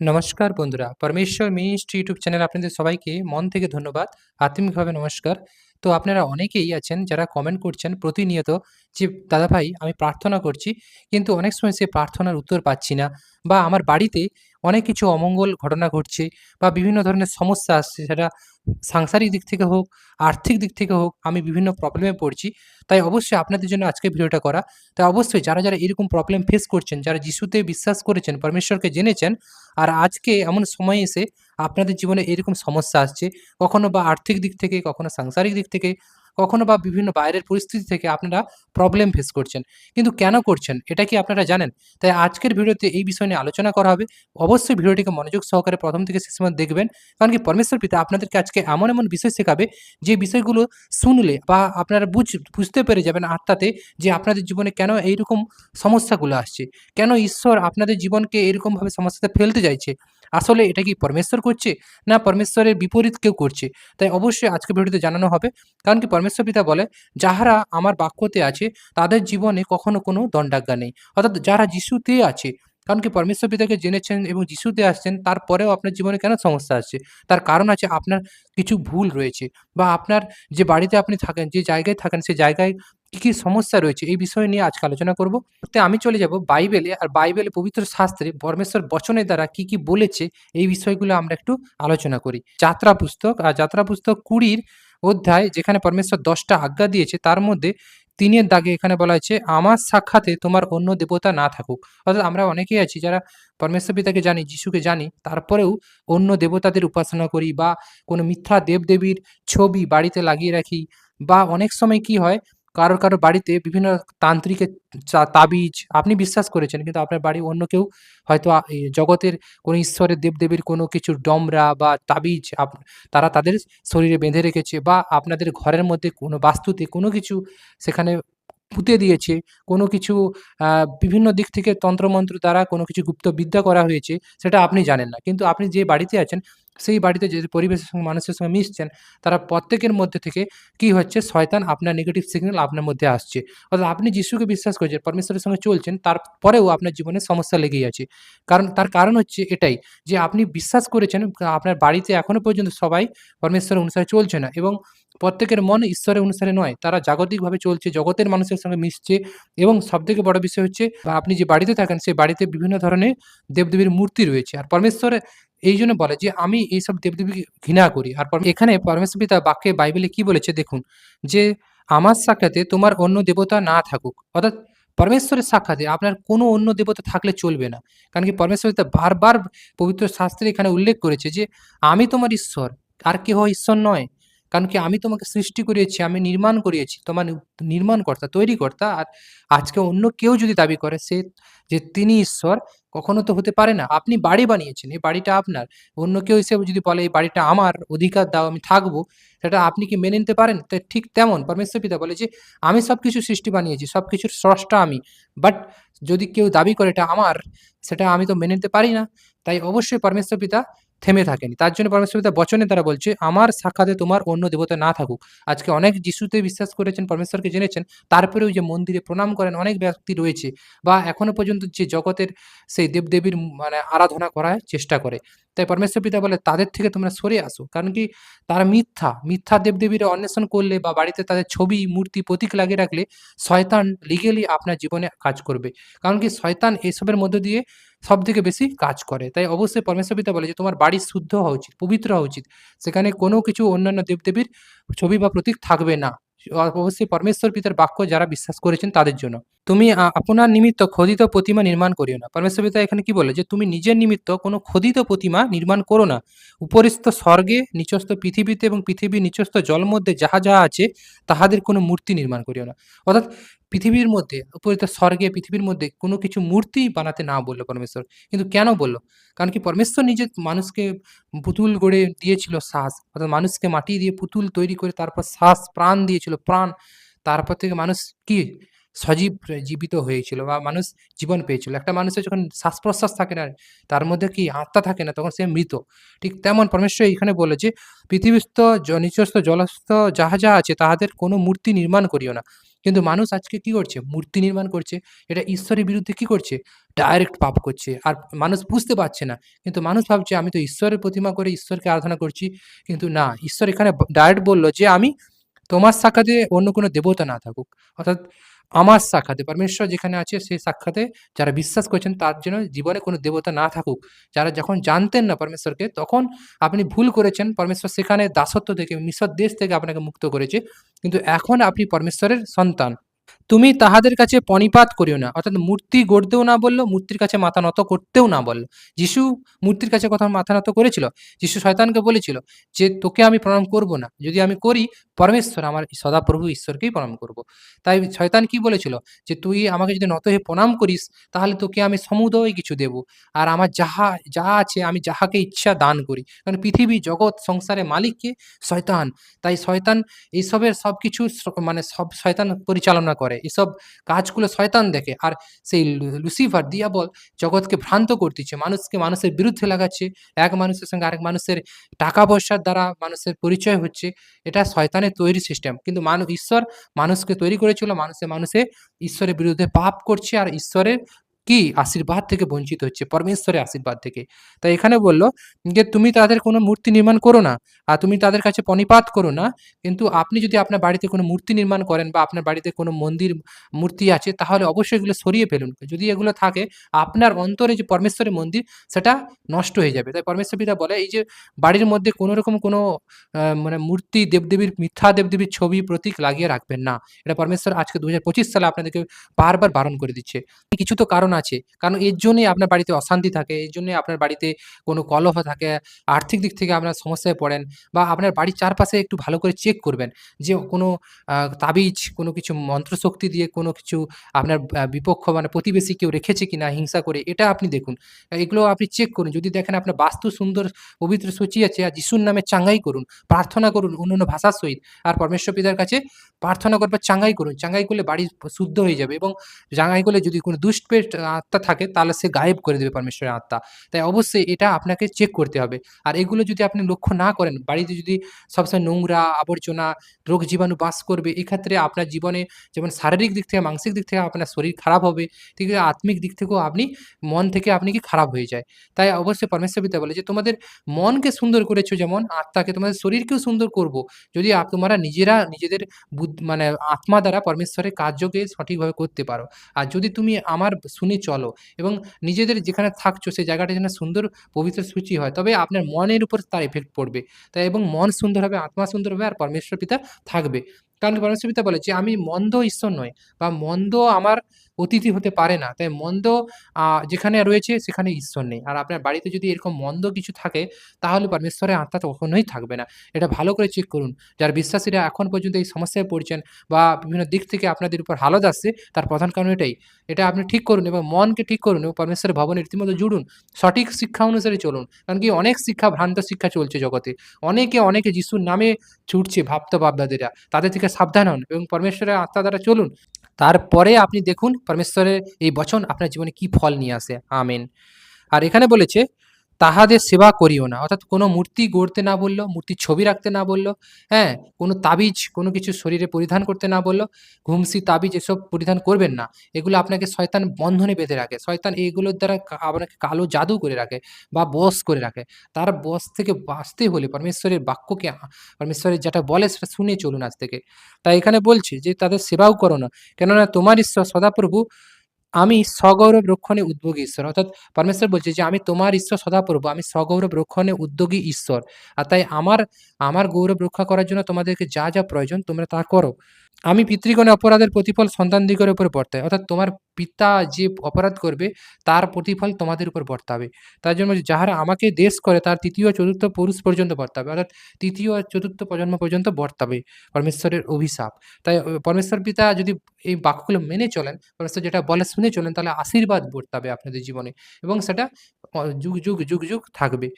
নমস্কার বন্ধুরা, পরমেশ্বর মিনিস্ট্রি ইউটিউব চ্যানেল আপনাদের সবাইকে মন থেকে ধন্যবাদ, আত্মিকভাবে নমস্কার। তো আপনারা অনেকেই আছেন যারা কমেন্ট করছেন প্রতিনিয়ত যে, দাদা ভাই, আমি প্রার্থনা করছি, কিন্তু অনেক সময় সে প্রার্থনার উত্তর পাচ্ছি না বা আমার বাড়িতে অনেক কিছু অমঙ্গল ঘটনা ঘটছে বা বিভিন্ন ধরনের সমস্যা আসছে। সেটা সাংসারিক দিক থেকে হোক, আর্থিক দিক থেকে হোক, আমি বিভিন্ন প্রবলেমে পড়ছি। তাই অবশ্যই আপনাদের জন্য আজকে ভিডিওটা করা। তাই অবশ্যই যারা যারা এরকম প্রবলেম ফেস করছেন, যারা যিশুতে বিশ্বাস করেছেন, পরমেশ্বরকে জেনেছেন, আর আজকে এমন সময় এসে আপনাদের জীবনে এরকম সমস্যা আসছে, কখনো বা আর্থিক দিক থেকে, কখনো সাংসারিক দিক থেকে কখনো বা বিভিন্ন বাইরের পরিস্থিতি থেকে আপনারা প্রবলেম ফেস করছেন। কিন্তু কেন করছেন? এটা কি আপনারা জানেন? তাই আজকের ভিডিওতে এই বিষয় নিয়ে আলোচনা করা হবে। অবশ্যই ভিডিওটিকে মনোযোগ সহকারে প্রথম থেকে শেষ পর্যন্ত দেখবেন। কারণ কি পরমেশ্বর পিতা আপনাদেরকে আজকে এমন এমন বিষয় শেখাবে, যে বিষয়গুলো শুনলে বা আপনারা বুঝ, বুঝতে পেরে যাবেন আত্মাতে, যে আপনাদের জীবনে কেন এইরকম সমস্যাগুলো আসছে? কেন ঈশ্বর আপনাদের জীবনকে এরকমভাবে সমস্যাতে ফেলতে চাইছে? আসলে এটা কি পরমেশ্বর করছে? না পরমেশ্বরের বিপরীত কেউ করছে? তাই অবশ্যই আজকে ভিডিওতে জানানো হবে। কারণ কি পিতা বলে, যাহারা আমার বাক্যতে আছে, তাদের জীবনে কখনো কোনো দণ্ডাজ্ঞা নেই। অর্থাৎ যারা যিশুতে আছে, কারণ কি পরমেশ্বর পিতাকে জেনেছেন এবং যিশুতে আসছেন, তারপরেও আপনার জীবনে কেন সমস্যা আসছে? তার কারণ আছে আপনার কিছু ভুল রয়েছে বা আপনার যে বাড়িতে আপনি থাকেন, যে জায়গায় থাকেন সেই জায়গায় কী কী সমস্যা রয়েছে, এই বিষয় নিয়ে আজকে আলোচনা করব। তো আমি চলে যাব বাইবেলে, আর বাইবেলে পবিত্র শাস্ত্রে পরমেশ্বর বচনের দ্বারা কি কি বলেছে, এই বিষয়গুলো আমরা একটু আলোচনা করি। যাত্রা পুস্তক, আর যাত্রা পুস্তক কুড়ির অধ্যায়, যেখানে পরমেশ্বর দশটা আজ্ঞা দিয়েছে, তার মধ্যে তিনের দাগে এখানে বলা হয়েছে, আমার সাক্ষাতে তোমার অন্য দেবতা না থাকুক। অর্থাৎ আমরা অনেকেই আছি যারা পরমেশ্বর পিতাকে জানি, যিশুকে জানি, তারপরেও অন্য দেবতাদের উপাসনা করি বা কোনো মিথ্যা দেবদেবীর ছবি বাড়িতে লাগিয়ে রাখি বা অনেক সময় কি হয় কারও কারও বাড়িতে বিভিন্ন তান্ত্রিকের তাবিজ, আপনি বিশ্বাস করেছেন, কিন্তু আপনার বাড়ি অন্য কেউ হয়তো এই জগতের কোনো ঈশ্বরের দেবদেবীর কোনো কিছু ডমরা বা তাবিজ আপ- তারা তাদের শরীরে বেঁধে রেখেছে বা আপনাদের ঘরের মধ্যে কোনো বাস্তুতে কোনো কিছু সেখানে পুঁতে দিয়েছে, কোনো কিছু বিভিন্ন দিক থেকে তন্ত্রমন্ত্র দ্বারা কোনো কিছু গুপ্ত বিদ্যা করা হয়েছে, সেটা আপনি জানেন না। কিন্তু আপনি যে বাড়িতে আছেন সেই বাড়িতে যে পরিবেশের সঙ্গে মানুষের সঙ্গে মিশছেন, তারা প্রত্যেকের মধ্যে থেকে কি হচ্ছে? শয়তান আপনার নেগেটিভ সিগন্যাল আপনার মধ্যে আসছে। অর্থাৎ আপনি যিশুকে বিশ্বাস করছেন, পরমেশ্বরের সঙ্গে চলছেন, তারপরেও আপনার জীবনে সমস্যা লেগেই আছে। কারণ, তার কারণ হচ্ছে এটাই যে আপনি বিশ্বাস করেছেন, আপনার বাড়িতে এখনও পর্যন্ত সবাই পরমেশ্বরের অনুসারে চলছে না এবং প্রত্যেকের মন ঈশ্বরের অনুসারে নয়, তারা জাগতিকভাবে চলছে, জগতের মানুষের সঙ্গে মিশছে এবং সবথেকে বড় বিষয় হচ্ছে আপনি যে বাড়িতে থাকেন সেই বাড়িতে বিভিন্ন ধরনের দেবদেবীর মূর্তি রয়েছে। আর পরমেশ্বরের এই জন্য বলে যে আমি এইসব দেবদেবীকে ঘৃণা করি। আর এখানে পরমেশ্বর পিতা বাক্যে বাইবেলে কি বলেছে দেখুন, যে আমার সাক্ষাতে তোমার অন্য দেবতা না থাকুক। অর্থাৎ পরমেশ্বরের সাক্ষাতে আপনার কোনো অন্য দেবতা থাকলে চলবে না। কারণ কি পরমেশ্বর পিতা বারবার পবিত্র শাস্ত্রে এখানে উল্লেখ করেছে যে আমি তোমার ঈশ্বর, আর কেহ ঈশ্বর নয়। কারণ কি আমি তোমাকে সৃষ্টি করিয়েছি, আমি নির্মাণ করিয়েছি, তোমার নির্মাণকর্তা তৈরি কর্তা আর আজকে অন্য কেউ যদি দাবি করে সে, যে তিনি ঈশ্বর কখনো তো হতে পারে না। আপনি বাড়ি বানিয়েছেন, এই বাড়িটা আপনার। অন্য কেউ হিসেবে যদি বলে, এই বাড়িটা আমার, অধিকার দাও, আমি থাকব, সেটা আপনি কি মেনে নিতে পারেন? তাই ঠিক তেমন। পরমেশ্বর পিতা বলে যে, আমি সব কিছু সৃষ্টি বানিয়েছি সব কিছুর স্রষ্টা আমি। বাট যদি কেউ দাবি করে এটা আমার, সেটা আমি তো মেনে নিতে পারি না। তাই অবশ্যই পরমেশ্বর পিতা থেমে থাকেনি। তার জন্য পরমেশ্বর পিতা বচনে তারা বলছে, আমার সাক্ষাতে তোমার অন্য দেবতা না থাকুক। আজকে অনেক যিশুতে বিশ্বাস করেছেন, পরমেশ্বরকে জেনেছেন। তারপরেও যে মন্দিরে প্রণাম করেন অনেক ব্যক্তি রয়েছে বা এখনও পর্যন্ত যে জগতের সেই দেবদেবীর মানে আরাধনা করার চেষ্টা করে। তাই পরমেশ্বর পিতা বলে, তাদের থেকে তোমরা সরে আসো। কারণ কি? তারা মিথ্যা মিথ্যা দেবদেবীর অন্বেষণ করলে বা বাড়িতে তাদের ছবি, মূর্তি, প্রতীক লাগিয়ে রাখলে শয়তান লিগেলি আপনার জীবনে কাজ করবে। কারণ কি? শয়তান এসবের মধ্য দিয়ে সব থেকে বেশি কাজ করে। তাই অবশ্যই পরমেশ্বর পিতা বলে যে, তোমার বাড়ি শুদ্ধ হওয়া উচিত, পবিত্র হওয়া উচিত। সেখানে কোনো কিছু অন্যান্য দেবদেবীর ছবি বা প্রতীক থাকবে না। অবশ্যই পরমেশ্বর পিতার বাক্য যারা বিশ্বাস করেছেন তাদের জন্য। তুমি আপনার নিমিত্ত খোদিত প্রতিমা নির্মাণ করিও না। পরমেশ্বর পিতা এখানে কি বলে? যে তুমি নিজের নিমিত্ত কোনো খোদিত প্রতিমা নির্মাণ করো না। উপরিস্থ স্বর্গে, নিচস্থ পৃথিবীতে এবং পৃথিবীর নিচস্থ জল মধ্যে যাহা যাহা আছে, তাহাদের কোনো মূর্তি নির্মাণ করিও না। অর্থাৎ পৃথিবীর মধ্যে উপরিত স্বর্গে, পৃথিবীর মধ্যে কোনো কিছু মূর্তি বানাতে না বলল পরমেশ্বর। কিন্তু কেন বলল? কারণ কি পরমেশ্বর নিজে মানুষকে পুতুল গড়ে দিয়েছিল শ্বাস অর্থাৎ মানুষকে মাটি দিয়ে পুতুল তৈরি করে তারপর শ্বাস প্রাণ দিয়েছিল। প্রাণ, তারপর থেকে মানুষ কি সজীব জীবিত হয়েছিল বা মানুষ জীবন পেয়েছিল একটা মানুষের যখন শ্বাস প্রশ্বাস থাকে না তার মধ্যে কি আত্মা থাকে না তখন সে মৃত ঠিক তেমন পরমেশ্বর এখানে বলে যে পৃথিবীস্থ নিচস্থ জলস্থ যাহা যাহা আছে তাহাদের কোনো মূর্তি নির্মাণ করিও না কিন্তু মানুষ আজকে কি করছে? মূর্তি নির্মাণ করছে। এটা ঈশ্বরের বিরুদ্ধে কি করছে? ডাইরেক্ট পাপ করছে। আর মানুষ বুঝতে পারছে না। কিন্তু মানুষ ভাবছে আমি তো ঈশ্বরের প্রতিমা করে ঈশ্বরকে আরাধনা করছি। কিন্তু না, ঈশ্বর এখানে ডাইরেক্ট বলল যে আমি তোমার সাক্ষাতে অন্য কোনো দেবতা না থাকুক। অর্থাৎ আমার সাক্ষাতে, পরমেশ্বর যেখানে আছে সেই সাক্ষাতে যারা বিশ্বাস করছেন তার জন্য জীবনে কোনো দেবতা না থাকুক। যারা যখন জানতেন না পরমেশ্বরকে, তখন আপনি ভুল করেছেন। পরমেশ্বর সেখানে দাসত্ব থেকে মিশর দেশ থেকে আপনাকে মুক্ত করেছে। কিন্তু এখন আপনি পরমেশ্বরের সন্তান। তুমি তাহাদের কাছে পণিপাত করিও না। অর্থাৎ মূর্তি গড়তেও না বলল, মূর্তির কাছে মাথা নত করতেও না বলল। যিশু মূর্তির কাছে কোথাও মাথা নত করেছিল? যিশু শয়তানকে বলেছিল যে, "তোকে আমি প্রণাম করব না। যদি আমি করি পরমেশ্বর আমার সদাপ্রভু ঈশ্বরকেই প্রণাম করব।" তাই শয়তান কি বলেছিল? যে, "তুই আমাকে যদি নত হয়ে প্রণাম করিস তাহলে তোকে আমি সমুদয় কিছু দেব। আর আমার যাহা যা আছে আমি যাহাকে ইচ্ছা দান করি।" কারণ পৃথিবী, জগৎ, সংসারের মালিককে শয়তান। তাই শয়তান এইসবের সব কিছু মানে সব শয়তান পরিচালনা করে। এসব কাজগুলো শয়তান দেখে। আর সেই লুসিফার, দিয়াবল জগৎকে ভ্রান্ত করতেছে। মানুষকে মানুষের বিরুদ্ধে লাগাচ্ছে। এক মানুষের সঙ্গে আরেক মানুষের টাকা-পয়সার দ্বারা মানুষের পরিচয় হচ্ছে। এটা শয়তানের তৈরি সিস্টেম। কিন্তু মানুষ ঈশ্বর মানুষকে তৈরি করেছিল। মানুষে, মানুষে ঈশ্বরের বিরুদ্ধে পাপ করছে আর ঈশ্বরের কি? আশীর্বাদ থেকে বঞ্চিত হচ্ছে। পরমেশ্বরের আশীর্বাদ থেকে। তাই এখানে বলল যে, "তুমি তাদের কোনো মূর্তি নির্মাণ করো না। আর তুমি তাদের কাছে পণিপাত করো না। কিন্তু আপনি যদি আপনার বাড়িতে কোনো মূর্তি নির্মাণ করেন বা আপনার বাড়িতে কোনো মন্দির, মূর্তি আছে তাহলে অবশ্যই এগুলো সরিয়ে ফেলুন। যদি এগুলো থাকে আপনার অন্তরে যে পরমেশ্বরের মন্দির সেটা নষ্ট হয়ে যাবে।" তাই পরমেশ্বর পিতা বলে এই যে বাড়ির মধ্যে কোনো রকম কোনো মানে মূর্তি, দেবদেবীর মিথ্যা দেবদেবীর ছবি, প্রতীক লাগিয়ে রাখবেন না। এটা পরমেশ্বর আজকে ২০২৫ সালে আপনাদেরকে বারবার বারণ করে দিচ্ছে। কিছু তো কারণ আছে। কারণ এর জন্যই আপনার বাড়িতে অশান্তি থাকে। এর জন্যই আপনার বাড়িতে কোনো কলহ থাকে। আর্থিক দিক থেকে আপনার সমস্যায় পড়েন বা আপনার বাড়ির চারপাশে একটু ভালো করে চেক করবেন যে কোনো তাবিজ, কোনো কিছু মন্ত্রশক্তি দিয়ে কোনো কিছু আপনার বিপক্ষ মানে প্রতিবেশী কেউ রেখেছে কিনা হিংসা করে এটা আপনি দেখুন। এগুলো আপনি চেক করুন। যদি দেখেন আপনার বাস্তু সুন্দর পবিত্র সূচি আছে আর যিশুর নামে চাঙ্গাই করুন। প্রার্থনা করুন অন্যান্য ভাষার সহিত। আর পরমেশ্বর পিতার কাছে প্রার্থনা করবার চাঙ্গাই করুন। চাঙ্গাই করলে বাড়ি শুদ্ধ হয়ে যাবে এবং চাঙ্গাই করলে যদি কোনো দুষ্পেট আত্মা থাকে তাহলে সে গায়েব করে দেবে পরমেশ্বরের আত্মা। তাই অবশ্যই এটা আপনাকে চেক করতে হবে। আর এগুলো যদি আপনি লক্ষ্য না করেন, বাড়িতে যদি সবসময় নোংরা, আবর্জনা, রোগ জীবাণু বাস করবে, এক্ষেত্রে আপনার জীবনে যেমন শারীরিক দিক থেকে, মানসিক দিক থেকে আপনার শরীর খারাপ হবে। ঠিক আছে? আত্মিক দিক থেকেও আপনি মন থেকে আপনি কি খারাপ হয়ে যায়। তাই অবশ্যই পরমেশ্বর পিতা বলে যে, "তোমাদের মনকে সুন্দর করেছ যেমন আত্মাকে তোমাদের শরীরকেও সুন্দর করব। যদি তোমরা নিজেরা নিজেদের মানে আত্মা দ্বারা পরমেশ্বরের কার্যকে সঠিকভাবে করতে পারো। আর যদি তুমি আমার শুনে চলো এবং নিজেদের যেখানে থাকছো সেই জায়গাটা যেন সুন্দর পবিত্র সূচি হয়, তবে আপনার মনের উপর তার এফেক্ট পড়বে। তাই এবং মন সুন্দর হবে, আত্মা সুন্দর হবে আর পরমেশ্বর পিতা থাকবে। কারণ পরমেশ্বর পিতা বলে যে, "আমি মন্দ ঈশ্বর নয় বা মন্দ আমার অতিথি হতে পারে না। তাই মন্দ যেখানে রয়েছে সেখানে ঈশ্বর নেই। আর আপনার বাড়িতে যদি এরকম মন্দ কিছু থাকে তাহলে পরমেশ্বরের আত্মা কখনোই থাকবে না। এটা ভালো করে চেক করুন। যার বিশ্বাসীরা এখন পর্যন্ত এই সমস্যায় পড়ছেন বা বিভিন্ন দিক থেকে আপনাদের উপর হালত আসছে তার প্রধান কারণ এটাই। এটা আপনি ঠিক করুন এবং মনকে ঠিক করুন এবং পরমেশ্বরের ভবনে রীতিমতো জুড়ুন। সঠিক শিক্ষা অনুসারে চলুন। কারণ কি অনেক শিক্ষা ভ্রান্ত শিক্ষা চলছে জগতে। অনেকে, অনেকে যিশুর নামে ছুটছে ভাপ্ত বাপ-দাদেরা। তাদের থেকে সাবধান হন এবং পরমেশ্বরের আত্মা দ্বারা চলুন। তারপরে আপনি দেখুন পরমেশ্বরের এই বচন আপনার জীবনে কি ফল নিয়ে আসে। আমেন। আর এখানে বলেছে, "তাহাদের সেবা করিও না।" অর্থাৎ কোনো মূর্তি গড়তে না বলল, মূর্তির ছবি রাখতে না বলল, হ্যাঁ? কোনো তাবিজ, কোনো কিছু শরীরে পরিধান করতে না বলল। ঘুমসি, তাবিজ এসব পরিধান করবেন না। এগুলো আপনাকে শয়তান বন্ধনে বেঁধে রাখে। শয়তান এগুলোর দ্বারা আপনাকে কালো জাদু করে রাখে বা বশ করে রাখে। তার বশ থেকে বাঁচতে হলে পরমেশ্বরের বাক্যকে পরমেশ্বরের যেটা বলে সেটা শুনে চলুন আজ থেকে। তাই এখানে বলছি যে, "তাদের সেবাও করো না। কেননা তোমার ঈশ্বর সদাপ্রভু আমি সগৌরব রক্ষণে উদ্যোগী ঈশ্বর।" অর্থাৎ পরমেশ্বর বলছে যে, "আমি তোমার ঈশ্বর সদাপ্রভু। আমি সগৌরব রক্ষণে উদ্যোগী ঈশ্বর। আর তাই আমার, আমার গৌরব রক্ষা করার জন্য তোমাদেরকে যা, যা প্রয়োজন তোমরা তা করো। আমি পিতৃগণে অপরাধের প্রতিফল সন্তানদিগের উপর বর্তায়।" অর্থাৎ তোমার পিতা যে অপরাধ করবে তার প্রতিফল তোমাদের উপর বর্তাবে। তার জন্য যাহারা আমাকে দেশ করে তার ৩য়, ৪র্থ পুরুষ পর্যন্ত বর্তাবে। অর্থাৎ তৃতীয় চতুর্থ প্রজন্ম পর্যন্ত বর্তাবে পরমেশ্বরের অভিশাপ। তাই পরমেশ্বর পিতা যদি এই বাক্যগুলো মেনে চলেন, পরমেশ্বর যেটা বলে শুনে চলেন তাহলে আশীর্বাদ বর্তাবে আপনাদের জীবনে এবং সেটা যুগ, যুগ, যুগ, যুগ থাকবে।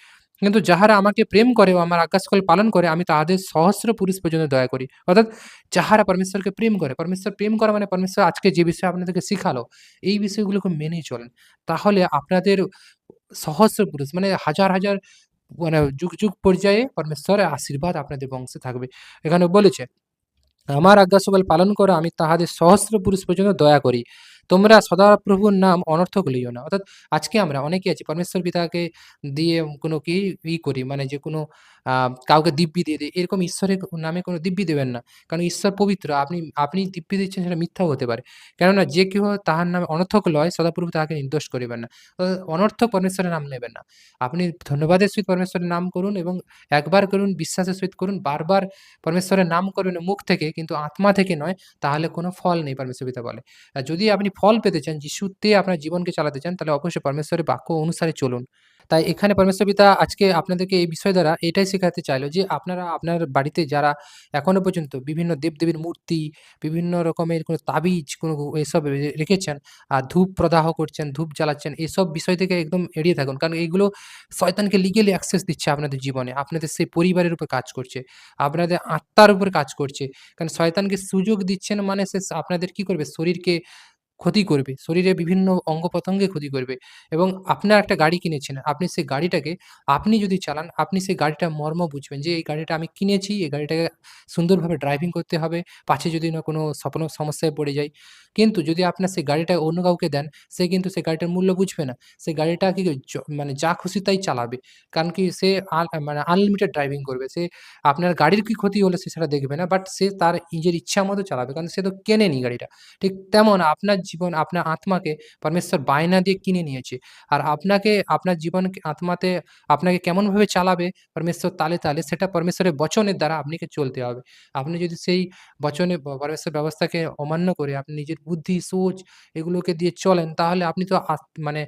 কিন্তু যাহারা আমাকে প্রেম করে ও আমার আজ্ঞাসকল পালন করে আমি তাহাদের সহস্র পুরুষ পর্যন্ত দয়া করি। অর্থাৎ যাহারা পরমেশ্বরকে প্রেম করে, পরমেশ্বর প্রেম করা মানে পরমেশ্বর আজকে যে বিষয় আপনাদেরকে শিখালো, এই বিষয়গুলোকে মেনে চলেন। তাহলে আপনাদের সহস্র পুরুষ মানে হাজার, হাজার মানে যুগ, যুগ পর্যায়ে পরমেশ্বরের আশীর্বাদ আপনাদের বংশে থাকবে। এখানে বলেছে আমার আজ্ঞা সকল পালন করো আমি তাহাদের সহস্র পুরুষ পর্যন্ত দয়া করি তোমরা সদাপ্রভুর নাম অনর্থক লইও না। অর্থাৎ আজকে আমরা অনেকেই আছি, পরমেশ্বর পিতাকে দিয়ে কোনো কি ই করি মানে যে কোনো কাউকে দিব্যি দিয়ে দিই, এরকম ঈশ্বরের নামে কোনো দিব্যি দেবেন না। কারণ ঈশ্বর পবিত্র, আপনি আপনি দিব্যি দিচ্ছেন সেটা মিথ্যাও হতে পারে। কেননা যে কেউ তাহার নামে অনর্থক লয়, সদাপ্রভু তাহাকে নির্দোষ করিবেন না। অনর্থক পরমেশ্বরের নাম নেবেন না। আপনি ধন্যবাদের সহিত পরমেশ্বরের নাম করুন এবং একবার করুন, বিশ্বাসের সহিত করুন, বারবার পরমেশ্বরের নাম করবেন মুখ থেকে, কিন্তু আত্মা থেকে নয়, তাহলে কোনো ফল নেই, পরমেশ্বর পিতা বলে। যদি আপনি ফল পেতে চান যিশুতে আপনার জীবনকে চালাতে চান, তাহলে অবশ্যই পরমেশ্বরের বাক্য অনুসারে চলুন। তাই এখানে পরমেশ্বর পিতা আজকে আপনাদেরকে এই বিষয় দ্বারা এটাই শেখাতে চাইলো যে আপনারা আপনার বাড়িতে যারা এখনও পর্যন্ত বিভিন্ন দেবদেবীর মূর্তি, বিভিন্ন রকমের কোনো তাবিজ, কোনো এসব রেখেছেন, আর ধূপ প্রদাহ করছেন, ধূপ জ্বালাচ্ছেন, এসব বিষয় থেকে একদম এড়িয়ে থাকুন। কারণ এইগুলো শয়তানকে লিগেলি অ্যাক্সেস দিচ্ছে আপনাদের জীবনে। আপনাদের সেই পরিবারের উপর কাজ করছে, আপনাদের আত্মার উপর কাজ করছে। কারণ শয়তানকে সুযোগ দিচ্ছেন মানে সে আপনাদের কি করবে? শরীরকে ক্ষতি করবে। শরীরে বিভিন্ন অঙ্গ-প্রত্যঙ্গে ক্ষতি করবে এবং আপনার একটা গাড়ি কিনেছেন। আপনি সেই গাড়িটাকে আপনি যদি চালান, আপনি সেই গাড়িটার মর্ম বুঝবেন যে এই গাড়িটা আমি কিনেছি, এই গাড়িটাকে সুন্দরভাবে ড্রাইভিং করতে হবে। পাছে যদি না কোনো স্বপ্ন সমস্যায় পড়ে যায় কিন্তু যদি আপনার সেই গাড়িটা অন্য কাউকে দেন, সে কিন্তু সেই গাড়িটার মূল্য বুঝবে না। সেই গাড়িটা কি মানে যা খুশি তাই চালাবে। কারণ কি সে মানে আনলিমিটেড ড্রাইভিং করবে। সে আপনার গাড়ির কি ক্ষতি হলে সে সেটা দেখবে না। বাট সে তার নিজের ইচ্ছা মতো চালাবে। কারণ সে তো কেনেনি গাড়িটা। ঠিক তেমন আপনার জীবন, আপনার আত্মাকে পরমেশ্বর বায়না দিয়ে কিনে নিয়েছে। আর আপনাকে আপনার জীবনকে আত্মাতে আপনাকে কেমনভাবে চালাবে পরমেশ্বর তালে, তালে সেটা পরমেশ্বরের বচনের দ্বারা আপনাকে চলতে হবে। আপনি যদি সেই বচনে পরমেশ্বর ব্যবস্থাকে অমান্য করে আপনি নিজের বুদ্ধি, সোচ এগুলোকে দিয়ে চলেন তাহলে আপনি তো মানে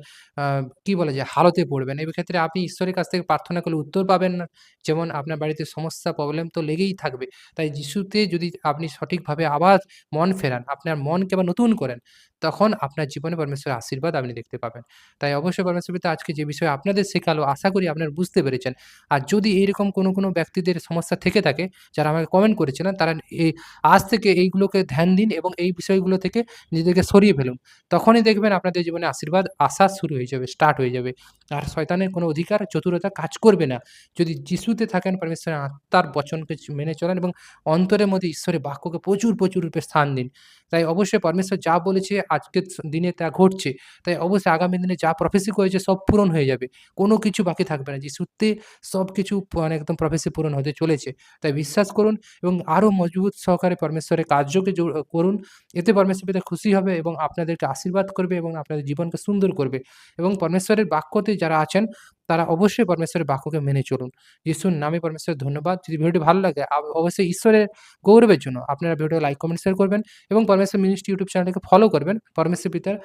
কি বলা যায় হালতে পড়বেন। এই ক্ষেত্রে আপনি ঈশ্বরের কাছ থেকে প্রার্থনা করলে উত্তর পাবেন না। যেমন আপনার বাড়িতে সমস্যা, প্রবলেম তো লেগেই থাকবে। তাই যিশুতে যদি আপনি সঠিকভাবে আবার মন ফেরান, আপনার মনকে আবার নতুন করেন, তখন আপনার জীবনে পরমেশ্বরের আশীর্বাদ আপনি দেখতে পাবেন। তাই অবশ্যই পরমেশ্বর পিতা আজকে যে বিষয়ে আপনাদের শেখালো আশা করি আপনারা বুঝতে পেরেছেন। আর যদি এইরকম কোনো, কোনো ব্যক্তিদের সমস্যা থেকে থাকে, যারা আমাকে কমেন্ট করেছিলেন, তারা এই আজ থেকে এইগুলোকে ধ্যান দিন এবং এই বিষয়গুলো থেকে নিজেদেরকে সরিয়ে ফেলুন। তখনই দেখবেন আপনাদের জীবনে আশীর্বাদ আসা শুরু হয়ে যাবে, স্টার্ট হয়ে যাবে। আর শয়তানের কোনো অধিকার, চতুরতা কাজ করবে না। যদি যিশুতে থাকেন পরমেশ্বরের আত্মার বচনকে মেনে চলেন এবং অন্তরের মধ্যে ঈশ্বরের বাক্যকে প্রচুর, প্রচুর রূপে স্থান দিন। তাই অবশ্যই পরমেশ্বর যা বলেছে আজকের দিনে তা ঘটছে। তাই অবশ্যই আগামী দিনে যা প্রফেসি করেছে সব পূরণ হয়ে যাবে। কোনো কিছু বাকি থাকবে না। যে যিশুতে সব কিছু মানে একদম প্রফেসি পূরণ হতে চলেছে। তাই বিশ্বাস করুন এবং আরও মজবুত সহকারে পরমেশ্বরের কার্যকে করুন। এতে পরমেশ্বর পিতা খুশি হবে এবং আপনাদেরকে আশীর্বাদ করবে এবং আপনাদের জীবনকে সুন্দর করবে। এবং পরমেশ্বরের বাক্যতে যারা আছেন তারা অবশ্যই পরমেশ্বরের বাক্যকে মেনে চলুন। যিশুর নামে পরমেশ্বরের ধন্যবাদ। যদি ভিডিওটি ভালো লাগে অবশ্যই ঈশ্বরের গৌরবের জন্য আপনারা ভিডিও লাইক, কমেন্ট, শেয়ার করবেন এবং পরমেশ্বর মিনিস্ট্রি ইউটিউব চ্যানেলটাকে ফলো করবেন। পরমেশ্বর পিতার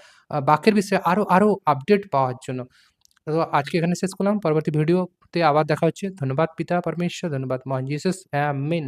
বাক্যের বিষয়ে আরও আরও আপডেট পাওয়ার জন্য। তো আজকে এখানে শেষ করলাম। পরবর্তী ভিডিওতে আবার দেখা হচ্ছে। ধন্যবাদ পিতা পরমেশ্বর, ধন্যবাদ মহান জিসাস। আমেন।